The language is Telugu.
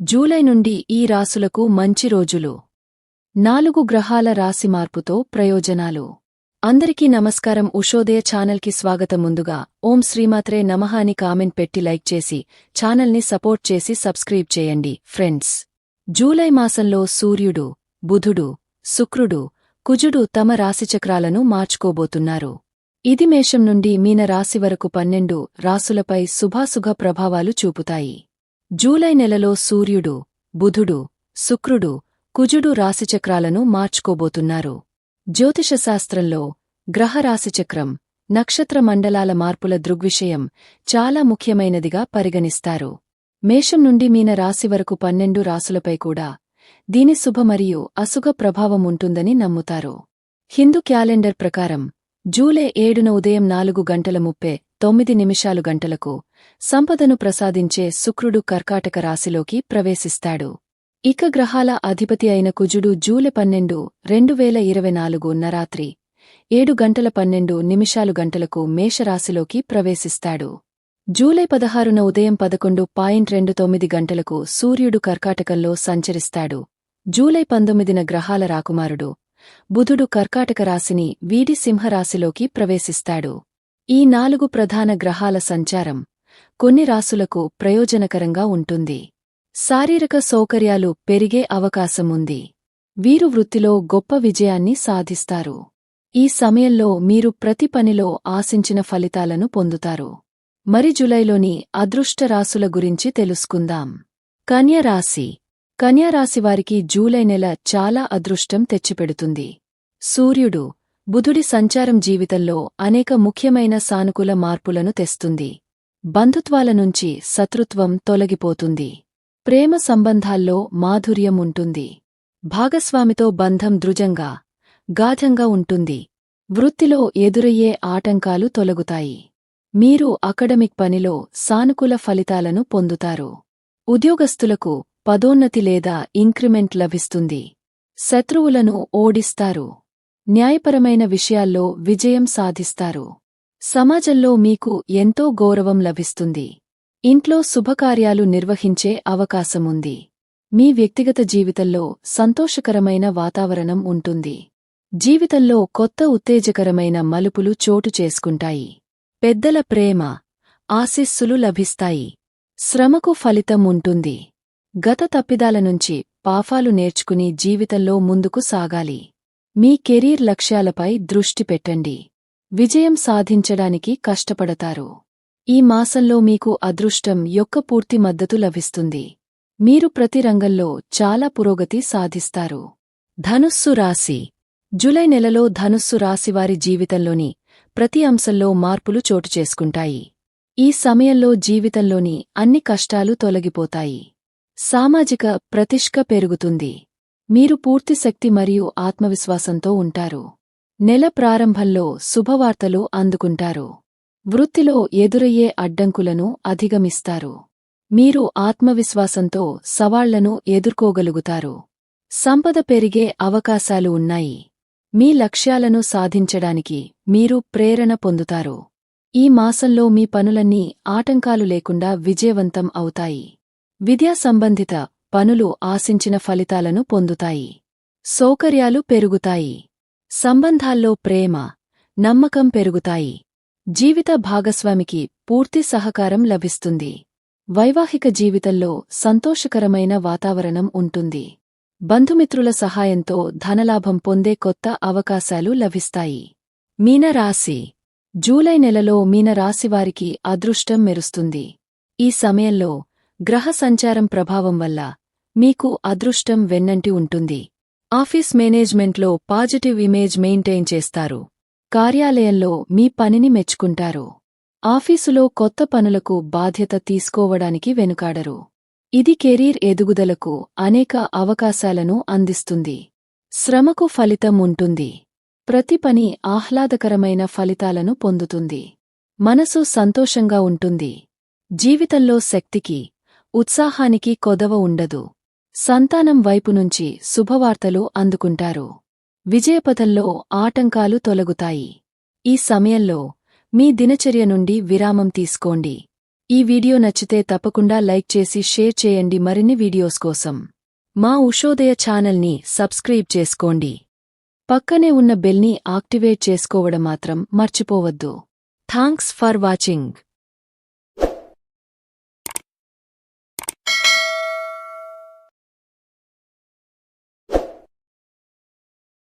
జూలై నుండి ఈ రాసులకు మంచి రోజులు. నాలుగు గ్రహాల రాశి మార్పుతో ప్రయోజనాలు. అందరికీ నమస్కారం. ఉషోదయ ఛానల్కి స్వాగతం ముందుగా. ఓం శ్రీమాత్రే నమః అని కామెంట్ పెట్టి లైక్ చేసి ఛానల్ని సపోర్ట్ చేసి సబ్స్క్రైబ్ చేయండి. ఫ్రెండ్స్ జూలై మాసంలో సూర్యుడు బుధుడు శుక్రుడు కుజుడు తమ రాశిచక్రాలను మార్చుకోబోతున్నారు. ఇది మేషం నుండి మీన రాశి వరకు పన్నెండు రాసులపై శుభాశుభ ప్రభావాలు చూపుతాయి. జూలై నెలలో సూర్యుడు బుధుడు శుక్రుడు కుజుడు రాశిచక్రాలను మార్చుకోబోతున్నారు. జ్యోతిషశాస్త్రంలో గ్రహ రాశిచక్రం నక్షత్ర మండలాల మార్పుల దృగ్విషయం చాలా ముఖ్యమైనదిగా పరిగణిస్తారు. మేషం నుండి మీన రాశి వరకు పన్నెండు రాసులపై కూడా దీని శుభ మరియు అసుగ ప్రభావం ఉంటుందని నమ్ముతారు. హిందూ క్యాలెండర్ ప్రకారం జూలై ఏడున ఉదయం నాలుగు గంటల ముప్పై తొమ్మిది నిమిషాలు గంటలకు సంపదను ప్రసాదించే శుక్రుడు కర్కాటక రాశిలోకి ప్రవేశిస్తాడు. ఇక గ్రహాల అధిపతి అయిన కుజుడు జూలై పన్నెండు రెండు వేల ఇరవై నాలుగు నరాత్రి ఏడు గంటల పన్నెండు నిమిషాలు గంటలకు మేషరాశిలోకి ప్రవేశిస్తాడు. జూలై పదహారున ఉదయం పదకొండు పాయింట్ రెండు తొమ్మిది గంటలకు సూర్యుడు కర్కాటకంలో సంచరిస్తాడు. జూలై పంతొమ్మిదిన గ్రహాల రాకుమారుడు బుధుడు కర్కాటక రాశిని వీడి సింహరాశిలోకి ప్రవేశిస్తాడు. ఈ నాలుగు ప్రధాన గ్రహాల సంచారం కొన్ని రాసులకు ప్రయోజనకరంగా ఉంటుంది. శారీరక సౌకర్యాలు పెరిగే అవకాశముంది. వీరు వృత్తిలో గొప్ప విజయాన్ని సాధిస్తారు. ఈ సమయంలో మీరు ప్రతి పనిలో ఆశించిన ఫలితాలను పొందుతారు. మరి జులైలోని అదృష్ట రాసుల గురించి తెలుసుకుందాం. కన్యరాశి కన్యారాశివారికి జూలై నెల చాలా అదృష్టం తెచ్చిపెడుతుంది. సూర్యుడు బుధుడి సంచారం జీవితంలో అనేక ముఖ్యమైన సానుకూల మార్పులను తెస్తుంది. బంధుత్వాల నుంచి శత్రుత్వం తొలగిపోతుంది. ప్రేమ సంబంధాల్లో మాధుర్యం ఉంటుంది. భాగస్వామితో బంధం దృజంగా గాఢంగా ఉంటుంది. వృత్తిలో ఎదురయ్యే ఆటంకాలు తొలగుతాయి. మీరు అకడమిక్ పనిలో సానుకూల ఫలితాలను పొందుతారు. ఉద్యోగస్తులకు పదోన్నతి లేదా ఇంక్రిమెంట్ లభిస్తుంది. శత్రువులను ఓడిస్తారు. న్యాయపరమైన విషయాల్లో విజయం సాధిస్తారు. సమాజంలో మీకు ఎంతో గౌరవం లభిస్తుంది. ఇంట్లో శుభకార్యాలు నిర్వహించే అవకాశముంది. మీ వ్యక్తిగత జీవితంలో సంతోషకరమైన వాతావరణం ఉంటుంది. జీవితంలో కొత్త ఉత్తేజకరమైన మలుపులు చోటు చేసుకుంటాయి. పెద్దల ప్రేమ ఆశీస్సులు లభిస్తాయి. శ్రమకు ఫలితం ఉంటుంది. గత తప్పిదాల నుంచి పాఫాలు నేర్చుకుని జీవితంలో ముందుకు సాగాలి. మీ కెరీర్ లక్ష్యాలపై దృష్టి పెట్టండి. విజయం సాధించడానికి కష్టపడతారు. ఈ మాసంలో మీకు అదృష్టం యొక్క పూర్తి మద్దతు లభిస్తుంది. మీరు ప్రతి రంగంలో చాలా పురోగతి సాధిస్తారు. ధనుస్సు రాశి. జులై నెలలో ధనుస్సు రాశివారి జీవితంలోని ప్రతి అంశంలో మార్పులు చోటు చేసుకుంటాయి. ఈ సమయంలో జీవితంలోని అన్ని కష్టాలు తొలగిపోతాయి. సామాజిక ప్రతిష్క పెరుగుతుంది. మీరు పూర్తి శక్తి మరియు ఆత్మవిశ్వాసంతో ఉంటారు. నెల ప్రారంభంలో శుభవార్తలు అందుకుంటారు. వృత్తిలో ఎదురయ్యే అడ్డంకులను అధిగమిస్తారు. మీరు ఆత్మవిశ్వాసంతో సవాళ్ళను ఎదుర్కోగలుగుతారు. సంపద పెరిగే అవకాశాలు ఉన్నాయి. మీ లక్ష్యాలను సాధించడానికి మీరు ప్రేరణ పొందుతారు. ఈ మాసంలో మీ పనులన్నీ ఆటంకాలు లేకుండా విజయవంతం అవుతాయి. విద్యా సంబంధిత పనులు ఆశించిన ఫలితాలను పొందుతాయి. సౌకర్యాలు పెరుగుతాయి. సంబంధాల్లో ప్రేమ నమ్మకం పెరుగుతాయి. జీవిత భాగస్వామికి పూర్తి సహకారం లభిస్తుంది. వైవాహిక జీవితంలో సంతోషకరమైన వాతావరణం ఉంటుంది. బంధుమిత్రుల సహాయంతో ధనలాభం పొందే కొత్త అవకాశాలు లభిస్తాయి. మీనరాశి. జూలై నెలలో మీనరాశివారికి అదృష్టం మెరుస్తుంది. ఈ సమయంలో గ్రహ సంచారం ప్రభావం వల్ల మీకు అదృష్టం వెన్నంటి ఉంటుంది. ఆఫీస్ మేనేజ్మెంట్లో పాజిటివ్ ఇమేజ్ మెయింటైన్ చేస్తారు. కార్యాలయంలో మీ పనిని మెచ్చుకుంటారు. ఆఫీసులో కొత్త పనులకు బాధ్యత తీసుకోవడానికి వెనుకాడరు. ఇది కెరీర్ ఎదుగుదలకు అనేక అవకాశాలను అందిస్తుంది. శ్రమకు ఫలితం ఉంటుంది. ప్రతి పని ఆహ్లాదకరమైన ఫలితాలను పొందుతుంది. మనసు సంతోషంగా ఉంటుంది. జీవితంలో శక్తికి ఉత్సాహానికి కొదవ ఉండదు. సంతానం వైపు నుంచి శుభవార్తలు అందుకుంటారు. విజయపథంలో ఆటంకాలు తొలగుతాయి. ఈ సమయంలో మీ దినచర్య నుండి విరామం తీసుకోండి. ఈ వీడియో నచ్చితే తప్పకుండా లైక్ చేసి షేర్ చేయండి మరిన్ని వీడియోస్ కోసం. మా ఉషోదయ ఛానల్ని సబ్స్క్రైబ్ చేసుకోండి. పక్కనే ఉన్న బెల్ని యాక్టివేట్ చేసుకోవడం మాత్రం మర్చిపోవద్దు. Thanks for watching.